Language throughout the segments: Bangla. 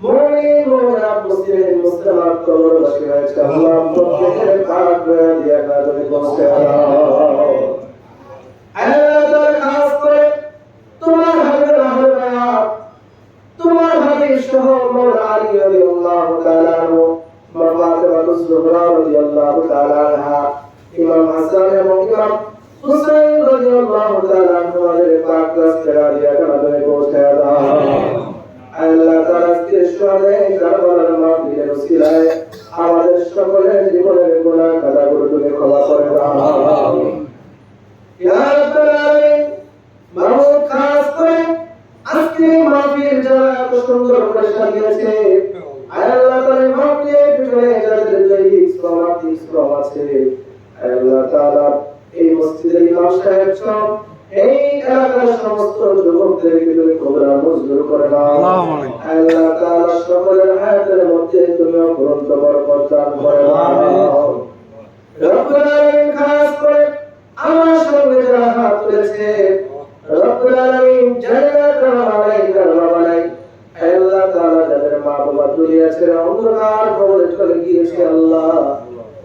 মুমিন মুমিনা মুসলিম মুসলিমাত কবর হয়েছে আল্লাহ প্রত্যেকের পাক করে দিয়া কাজে পৌঁছে আল্লাহ তাআলা খাস করে তোমার হাবিবের আহলে বায়াত তোমার হাবিব সহ মওলা আলী রাদিয়াল্লাহু তাআলা আনহু মা ফাতিমা জোহরা রাদিয়াল্লাহু তাআলা আনহা ইমাম হাসান এবং ইমাম হুসাইন রাদিয়াল্লাহু তাআলা আনহু এর পাক রাস্তায় দিয়া কানাডায় পৌঁছায় দাও আল্লাহ তাআলা আজকে শহরে কারবালার মাহফিলের ওসিলায় আমাদের সকলের জীবনের গুনাহ কাদাগুলো তুমি ক্ষমা করে করে মাহফিল করে আছে। আল্লাহ তাআলা এই মসজিদের ইমাম এই এলাকার সমস্ত যুবকদের ভিতরে কবরা মজদুর করে দাও আল্লাহ তাআলা সকলের হায়াতের মধ্যে তুমি অপরন্ত বরকত দান করে দাও রব্বুল আলামিন খাস করে আমার সঙ্গে যারা হাত তুলেছে রব্বুল আলামিন জান্নাত বানাই কারবা বানাই আল্লাহ তাআলা যাদের মা বাবা দুনিয়া অন্ধকার কবরে চলে গিয়েছে আল্লাহ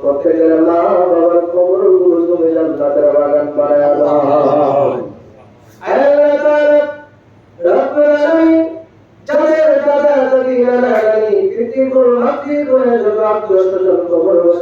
প্রত্যেকের মা বাবার কবর তুমি জান্নাতের বাগান বানায় দাও আল্লাহ তাআলা রব্বুল আলামিন যাদের দাদা দাদি নানা নানি কৃতি করুন হাতি করে যত আত্মীয় স্বজন কবর বসে হয়েছে আল্লাহ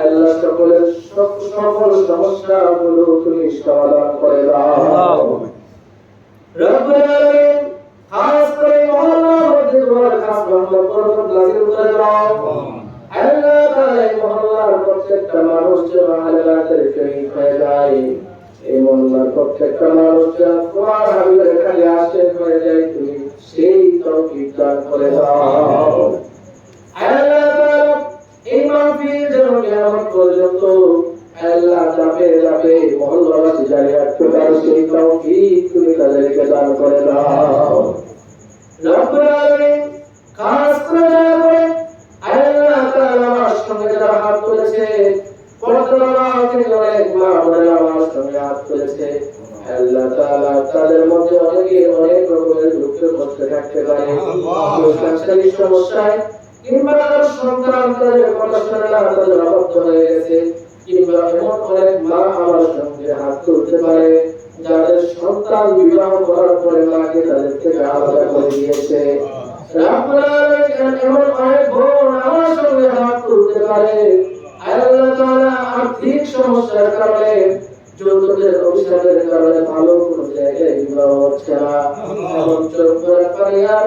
আল্লাহ সকলের সকল সমস্যা গুলো তুমি সমাধান করে দাও। রব্বুল আলামিন খাস করে মহল্লার মধ্যে তোমার খাস রহমত বরকত নাযিল করে দাও। আল্লাহ তাআলা এই মহল্লার প্রত্যেকটা মানুষ যেন আল্লাহর শহীদ হয়ে যায় এই মহল্লার প্রত্যেকটা মানুষ যেন তোমার হাবিবের খালি আশেক হয়ে যায় তুমি সেই তৌফিক দান করে দাও। আল্লাহ এই মাহফিল যেন কিয়ামত পর্যন্ত আল্লাহ যাবে যাবে। মহল্লাবাসী জারি রাখতে পারো সেই তৌফিক তুমি তাদেরকে দান করে দাও। রব্বুল আলামিন খাস করে দয়া করে আল্লাহ তাআলা আমার সঙ্গে যারা হাত তুলেছে বর্তমান তিনি অনেক আল্লাহ তাআলা তাদের মধ্যে অনেকে অনেক রকমের দুঃখ কষ্ট থাকতে পারে। সমস্যায় কিংবা তার সন্তান তাদের কথা শুনে না তাদের অবাধ্য হয়ে গেছে, কিংবা এমন অনেক মা আমার সঙ্গে হাত তুলতে পারে, যাদের সন্তান বিবাহ করার পরে মাকে তাদের থেকে আলাদা করে দিয়েছে। পারে। আর্থিক সমস্যার কারণে ভালো কোনো জায়গায় বিবাহ হচ্ছে না। এমন চোখ করে পানি আর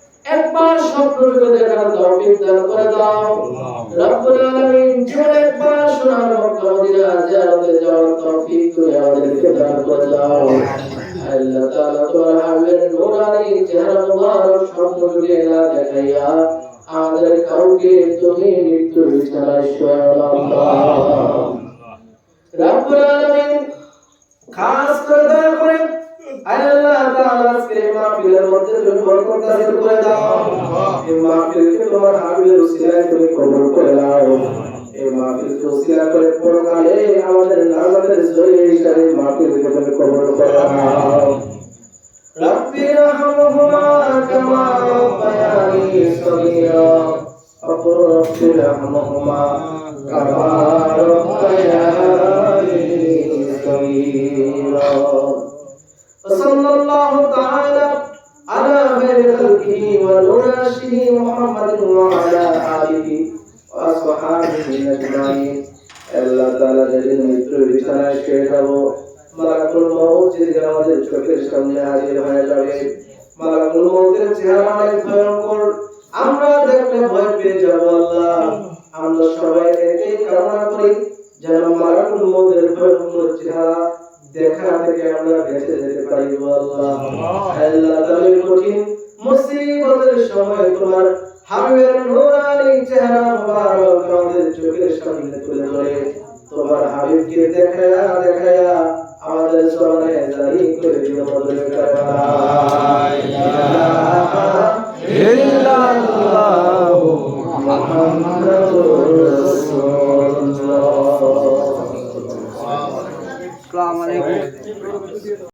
একবার স্বপ্ন করে দেখার তৌফিক দান করে দাও। রব্বুল আলামিন জীবনে একবার সোনার মক্কা মদিনা জিয়ারতে যাওয়ার তৌফিক তুমি আমাদেরকে দান করে দাও। আল্লাহ তাআলা তোমার হাবিবের নূরানি চেহারা মুবারক জুড়ে না দেখাইয়া আমাদের কাউকে তুমি মৃত্যুর বিছানায় শোয়াও রব্বুল আলামিন খাস করে দয়া করে আল্লাহ তাআলা আজকে এই মাহফিলের মধ্যে তুমি বরকত দান করে দাও এই মাহফিলকে তোমার হাবিবের উসিলায় তুমি কবুল করে নাও এই মাহফিলকে উসিলা করে পরকালে আমাদের নাজাতের জয় হিসাবে মাহফিলকে তুমি কবুল করে নাও رب ارحمهما كما ربياني صغيرا وقل رب ارحمهما كما ربياني صغيرا وصلى الله تعالى على خير خلقه ونرشه محمد وعلى آله وأصحابه أجمعين আল্লাহ তাআলা যেদিন মৃত্যুর বিছানায় শুয়ে যাব মালাকুল মউত যেদিন আমাদের চোখের সামনে হাজির হয়ে যাবে মালাকুল মউতের চেহারা অনেক ভয়ঙ্কর আমরা দেখলে ভয় পেয়ে যাব আল্লাহ আমরা সবাই এটাই কামনা করি যেন মালাকুল মউতের ভয়ঙ্কর চেহারা দেখা থেকে আমরা বেঁচে যেতে পারি আল্লাহ। আল্লাহ কঠিন মুসিবতের সময় তোমার হাবিবের নূরানি চেহারা আমাদের চোখের সামনে তুলে ধরে। তোমার হাবিবকে দেখায়া দেখায়া আমাদের স্মরণে জারি করে বদলে